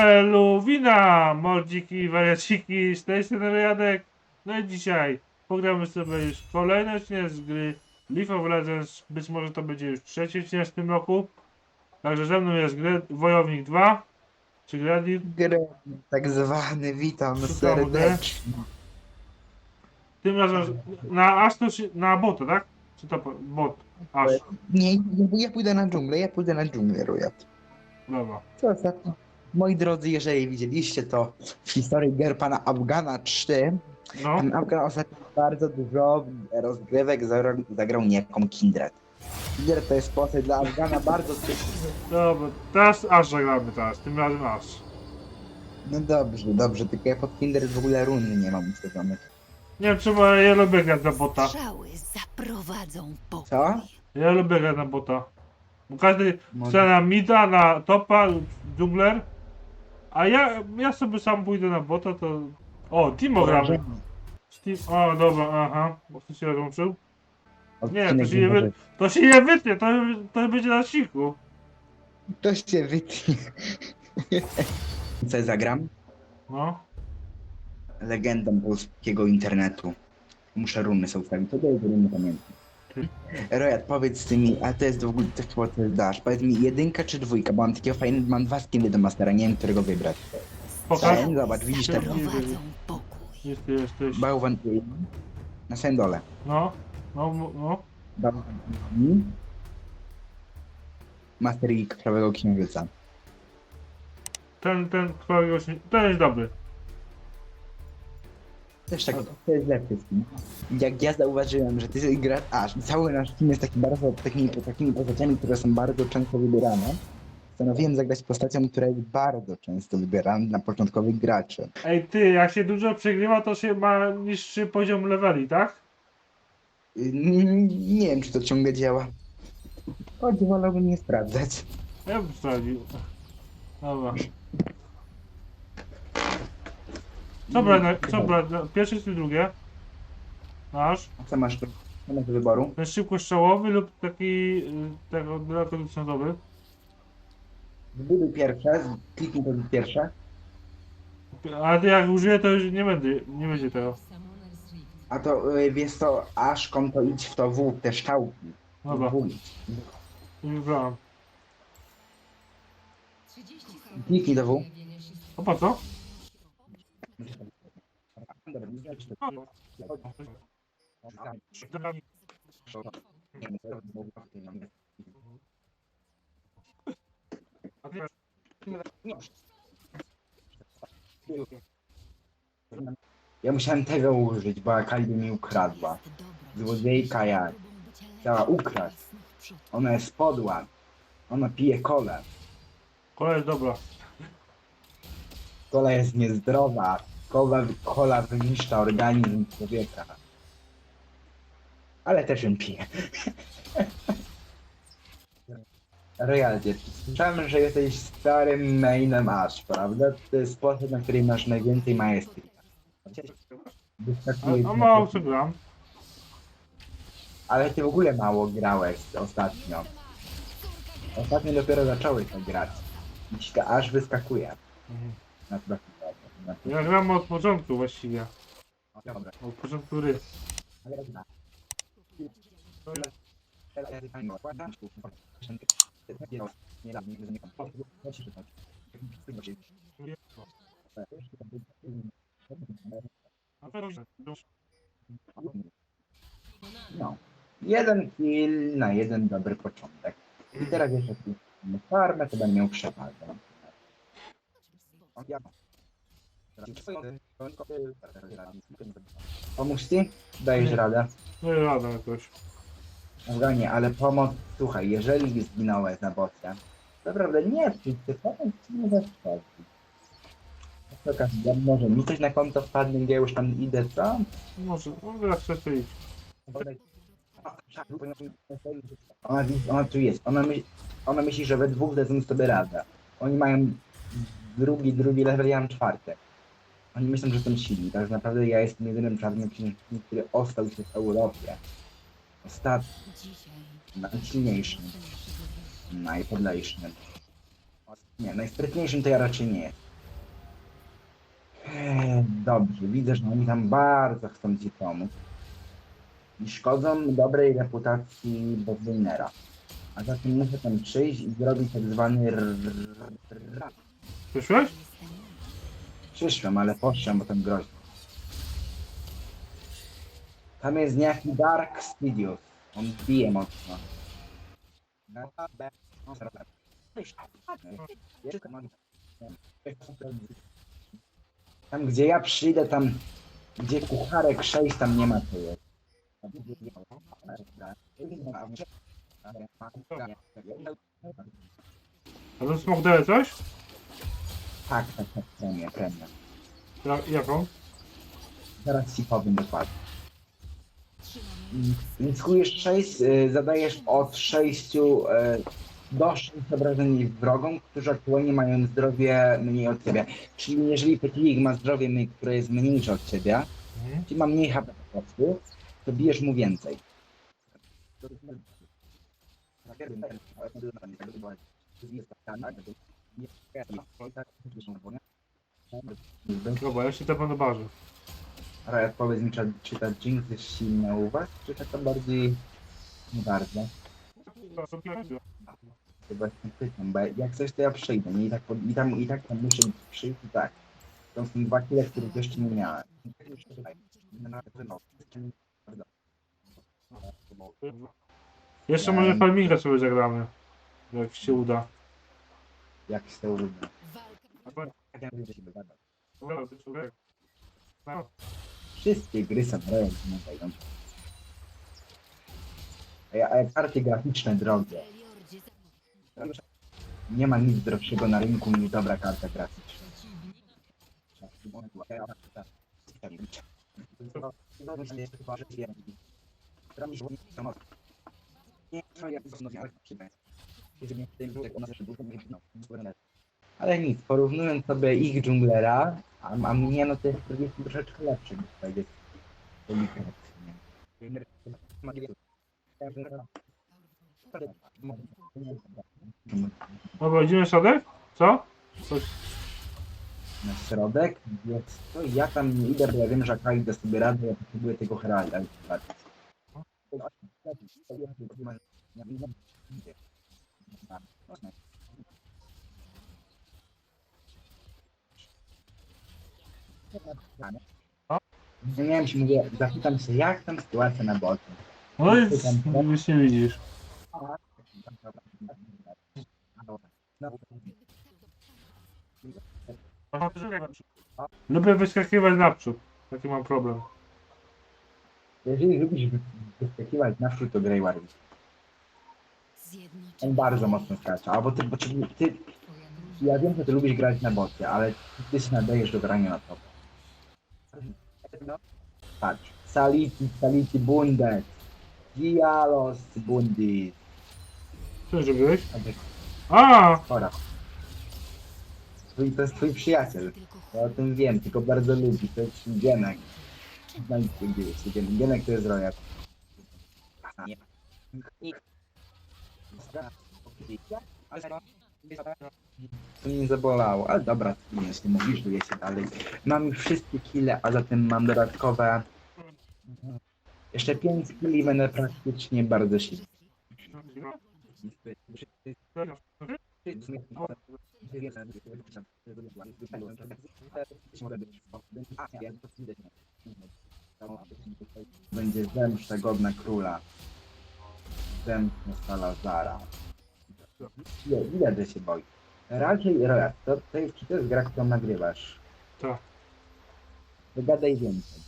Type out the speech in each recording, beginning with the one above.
Eluwina, mordziki, wariaciki, z tej strony Jadek. No i dzisiaj pogramy sobie już kolejny odcinek z gry League of Legends. Być może to będzie już trzeci odcinek w tym roku. Także ze mną jest gry, Wojownik 2, czy Gradil. Grę tak zwany, witam serdecznie. Tym razem na czy na bota, tak? Czy to bot? Nie, ja pójdę na dżunglę, ja pójdę na dżunglę, Rujat. Dobra. Co ostatnio? Moi drodzy, jeżeli widzieliście to w historii gier pana Afgana 3, No. pan Afgan ostatnio bardzo dużo rozgrywek zagrał, zagrał niejaką Kindred. Kindred to jest postać dla Afgana bardzo. Dobra, teraz Aż zagramy teraz, tym razem Aż. No dobrze, dobrze, tylko ja pod Kindred w ogóle runy nie mam ustawionych. Nie wiem czemu, ale ja lubię grać na bota. Strzały zaprowadzą pokój. Co? Ja lubię grać na bota. Bo każdy Może- chce na mida, na topa, lub dżungler. A ja, ja sobie sam pójdę na bota, to... O, Timo gramy. Team... O, dobra, aha. Bo ktoś się rozłączył. Nie, to się nie, wy... to się nie wytnie, to, to będzie na siku. To się wytnie. Co zagram? No. legendą polskiego internetu. Muszę runy sobie ustawić. To jest runy pamiętam. Rojat, powiedz ty mi, a to jest w ogóle to chyba jest dasz. Powiedz mi jedynka czy dwójka, bo mam takiego fajnego, mam dwa skiny do mastera, nie wiem którego wybrać. Pokaż. Ten, zobacz, widzisz ten pokój. Gdzie ty jesteś? bałwan na samym dole. No. No, no, no. Bałwan Master i Krwawego Księżyca. Ten, ten, którego się... Ten jest dobry. Też tak, to jest lepszy skin. Jak ja zauważyłem, że ty grasz, aż cały nasz team jest taki bardzo, takimi, takimi postaciami, które są bardzo często wybierane. Postanowiłem zagrać postacią, która jest bardzo często wybierana na początkowych graczy. Ej, ty, jak się dużo przegrywa, to się ma niższy poziom leveli, tak? Yy, Nie wiem, czy to ciągle działa. Choć wolałbym nie sprawdzać. Ja bym sprawdził. Dobra. Co brać, na, co brać, na, pierwsze czy drugie? Co masz tu? Co masz do wyboru? Ten szybkostrzałowy lub taki y, tego dalekodystansowy? Zbuduj pierwsze, kliknij to pierwsze. Ale ty jak użyję, to już nie będzie, nie będzie tego. A to yy, wiesz to, aż to idź w to W, te szczałki. Dobra, W. już wybrałem. Kliknij do W. A po co? Dobra, nie znaczy to. Ja musiałem tego użyć, bo Akali by mi ukradła. Złodziejka jak. Chciała ukraść. Ona jest podła. Ona pije kolę. Kolej jest dobra. Kola jest niezdrowa. Kola, kola wyniszcza organizm człowieka. Ale też ją pije. Royalty. Słyszałem, że jesteś starym mainem Ash, prawda? To jest sposób, na który masz najwięcej maestrii. A, a mało co gram. Ale ty w ogóle mało grałeś ostatnio. Ostatnio dopiero zacząłeś tak grać. I ci to aż wyskakuje. Mhm. Na to to- Ja gram od początku właściwie. Dobra. Od początku gry. No. Jeden kill na jeden dobry początek. I teraz jeszcze farmę, to będę miał przewagę. Pomóż ci? Dajesz Nie. radę. No i rada jakoś. Afganie, ale pomoc, słuchaj, jeżeli zginąłeś na bocie, to naprawdę nie przyjdź, ty pomoc ci nie zaszkodzi. Ja może mi coś na konto wpadnie, gdzie już tam idę, co? Może, no jak chcesz to idź. Ona, ona tu jest, ona, my, ona myśli, że we dwóch dadzą sobie radę. Oni mają drugi, drugi level, ja mam czwarty. Oni myślą, że są silni, tak naprawdę ja jestem jedynym czarnym księżnikiem, który ostał się w Europie. Ostatni, Dzisiaj najsilniejszym, najpodlejszym. Nie, najsprytniejszym to ja raczej nie. Eee, Dobrze, widzę, że oni tam bardzo chcą ci pomóc. I szkodzą dobrej reputacji Bobwinera. A zatem muszę tam przyjść i zrobić tak zwany r- r- r- Przyszłeś? Przyszłem, ale poszłem, bo ten groźny. Tam jest niejaki Dark Studios. On bije mocno. Tam gdzie ja przyjdę, tam gdzie kucharek 6, tam nie ma jest. A to smok daje coś? Tak, tak, tak, premię, premię. Ja, jaką? Zaraz ci powiem dokładnie. Ryskujesz 6, y, zadajesz od 6 y, do 6 obrażeń wrogom, którzy aktualnie mają zdrowie mniej od ciebie. Czyli jeżeli przeciwnik ma zdrowie, które jest mniejsze od ciebie, Mhm. czyli ma mniej HP po prostu, to bijesz mu więcej. Dobra, ja się tepam do barze. Raja, powiedz mi, czy, czy ta Jinx jest silna u was, czy taka bardziej nie bardzo? Chyba się pytam, bo jak coś to ja przyjdę, nie? I tak, po- i tam, i tak tam muszę przyjść i tak. To są dwa kile, których jeszcze nie miałem. Jeszcze może Palminga sobie zagramy. Jak się uda. Jak to uda. Wszystkie gry są robione. A, ja- a jak karty graficzne drogie. Nie ma nic droższego na rynku niż dobra karta graficzna. Ale nic, porównując sobie ich dżunglera, a, a mnie no to jest troszeczkę lepszy niż to jest delikatnie. Dobra, idziemy środek? Co? Coś. na środek, więc to ja tam nie idę, bo ja wiem, że Akali da sobie radę, ja potrzebuję tego Heralda. Nie wiem, czy mówię, zapytam się, jak tam sytuacja na bocie. No i już nie widzisz. Lubię wyskakiwać naprzód. Taki mam problem. Jeżeli lubisz wy- wyskakiwać na wschód, to Grey Warwick. On bardzo mocno skacze, albo ty, bo ty, ty, ja wiem, że ty lubisz grać na bocie, ale ty się nadajesz do grania na topie. Patrz, Saliti, Saliti Bundes, Dialos Bundis, Co zrobiłeś? A! chora. Twój, to jest twój przyjaciel, ja o tym wiem, tylko bardzo lubi, to jest Gienek. Znajdźcie gdzie jest Gienek, Gienek to jest Rojak. To mnie zabolało, ale dobra, jeśli mówisz, że się dalej. Mam już wszystkie kile, a zatem mam dodatkowe jeszcze 5 kili i będę praktycznie bardzo silny. Będzie zemsta godna króla. Zemsta Salazara. Ile, ile ty się boi? Raczej, Roja, to, to jest, czy to jest gra, którą nagrywasz? Tak. Wygadaj więcej.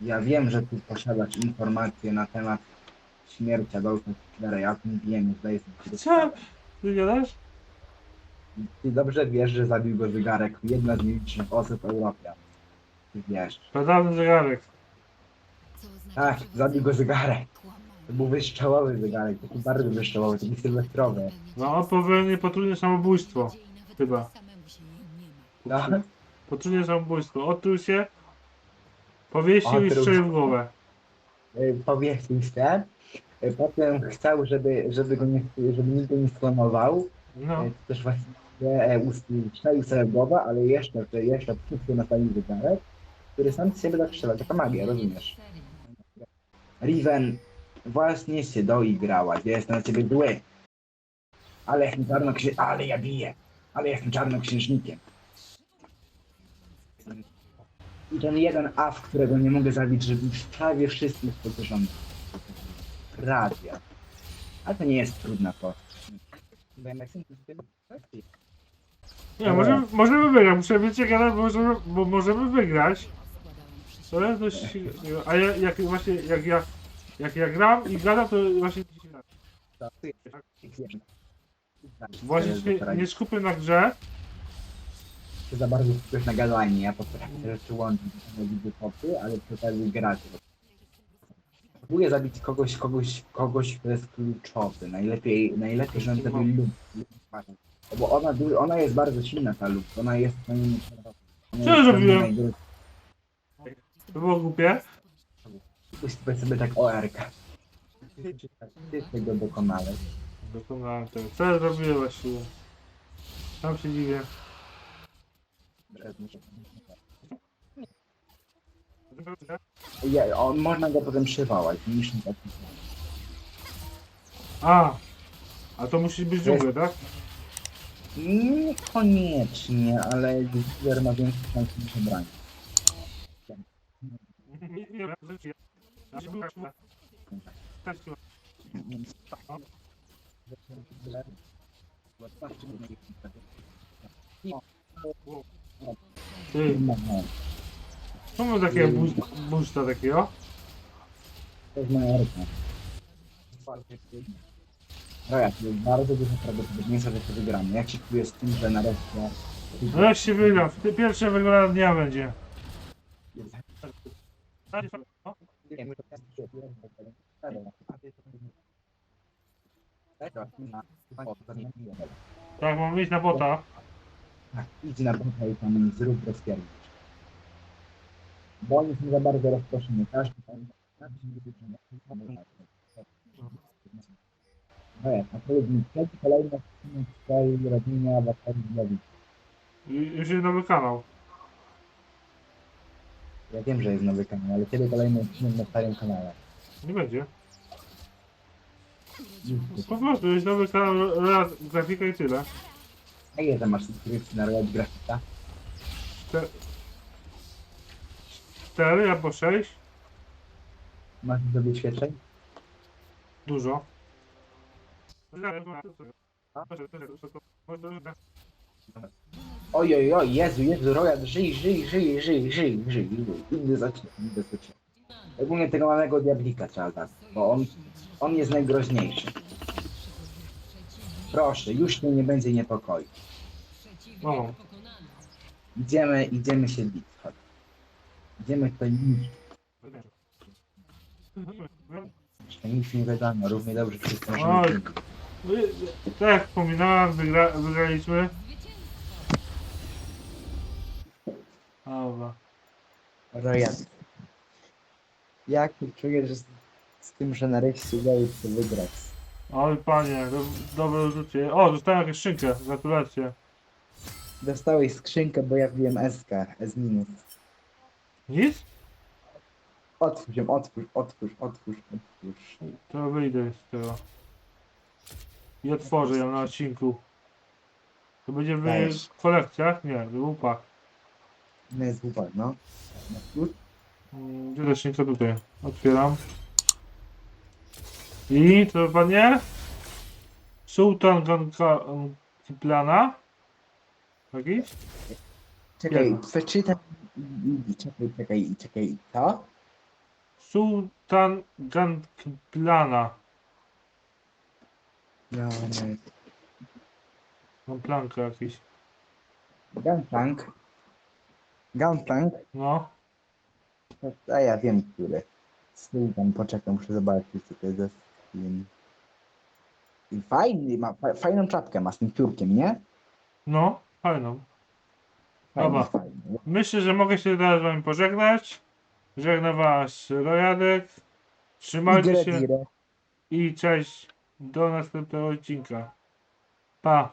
Ja wiem, że ty posiadasz informacje na temat śmierci Adolfa Hitlera. Ja o tym wiem, zdaję sobie Co? Ty gadasz? Ty dobrze wiesz, że zabił go zegarek. Jedna z nielicznych osób w Europie. Ty wiesz. Pradawny zegarek. Tak, zabił go zegarek. To był wyszczałowy zegarek, taki bardzo wyszczałowy, taki sylwestrowy. No on popełnił potrójne samobójstwo. Chyba. No, Potrójne samobójstwo. Otruł się, powiesił i Otruł strzelił się. w głowę. y, powiesił się. Y, Potem chciał, żeby, żeby go nie, żeby nikt go nie sklonował. No. E, Też właściwie e, ustrzelił sobie głowę, ale jeszcze, jeszcze wszystko nastawił wygarek, który sam z siebie zastrzelał. Taka magia, rozumiesz? Riven, właśnie się doigrałaś, ja jestem na ciebie zły. Ale jestem czarnoksię... ale ja biję. Ale jestem czarnoksiężnikiem. I ten jeden as, którego nie mogę zabić, żeby w prawie wszystkich podróżonych. Prawie. Ale to nie jest trudna postać. Nie, możemy, możemy wygrać. Muszę być możemy, bo możemy wygrać. To jest dość... A ja, jak właśnie, jak ja, jak ja gram i gadam, to właśnie... Właśnie się nie skupię na grze. Ty za bardzo skupiasz na gadanie, ja potrafię te rzeczy łączyć, nie widzę popy, ale potrafię grać. Próbuję zabić kogoś, kogoś, kogoś, kto jest kluczowy. Najlepiej, najlepiej, żeby to był lub. Bo ona, ona jest bardzo silna ta lub, ona jest moim... Co ja zrobiłem? To było głupie. Puść sobie tak ORK. Ty tego dokonałeś. Dokonałem tego. Co ja zrobiłem właściwie? Sam się dziwię. Ja, on, można go potem przywołać, niż mi taki. A! A to musi być dżungle, tak? Niekoniecznie, ale Wizjer ma większe szanse niż obranie. Ty, co ma takiego bu- boosta takiego? To jest moja ręka. Roja, to jest bardzo duże prawdopodobieństwo, że to wygramy. Jak się czuję z tym, że nareszcie... No jak się wygra? Ty pierwsze wygrana dnia będzie. Tak, mam iść na bota. Idź na bota i tam zrób rozpierdzić. Bo oni są za bardzo rozproszeni. Każdy tam... Roja, a powiedz mi, trzeci kolejny odcinek w swojej rodzinie Awatarii Już jest nowy kanał. Ja wiem, że jest nowy kanał, ale kiedy kolejny odcinek na starym kanale? Nie będzie. Po prostu jest nowy kanał, raz grafika i tyle. A ile tam masz subskrypcji na Royal Grafika? Czte- Cztery albo sześć. Masz do wyświetleń? Dużo. Oj, oj, oj, Jezu, Jezu, Royal, żyj, żyj, żyj, żyj, żyj, żyj, żyj. Idę zacząć, idę zacząć. Ogólnie tego małego diablika trzeba dać, bo on, on jest najgroźniejszy. Proszę, już mnie nie będzie niepokoić. O, Idziemy, idziemy się bić, chodź. Idziemy to niszczyć. Jeszcze nic nie wiadomo, równie dobrze wszyscy Oj. możemy... Wy- tak jak wspominałem, wygra, wygraliśmy. Royal. Jak się czujesz z, z tym, że nareszcie udaje ci się wygrać? Oj panie, do, dobre uczucie. O, dostałem jakąś szynkę, gratulacje. Dostałeś skrzynkę, bo ja wbiłem SK, S minus. Nic? Otwórz ją, otwórz, otwórz, otwórz, otwórz. To wyjdę z tego. I otworzę ją na odcinku. To będzie w Dajesz. kolekcjach? Nie, w łupach. No jest no. Mm, Gdzie ta szynka tutaj? Otwieram. I to panie? Sultan Gankiplana? Jakiś? Czekaj, Nie. przeczytaj. Czekaj, czekaj, czekaj, co? Sultan Gankiplana. No, no. Mam plankę jakiś. Gunplank. Gunplank? No. A ja wiem, który. Sultan, poczekaj, muszę zobaczyć, co to jest za. I fajny, ma fa- fajną czapkę ma z tym piórkiem, nie? No, fajną. Fajny, Dobra. fajny. Myślę, że mogę się teraz z wami pożegnać. Żegna was Rojadek. Trzymajcie się Dire. i cześć. Do następnego odcinka. Pa.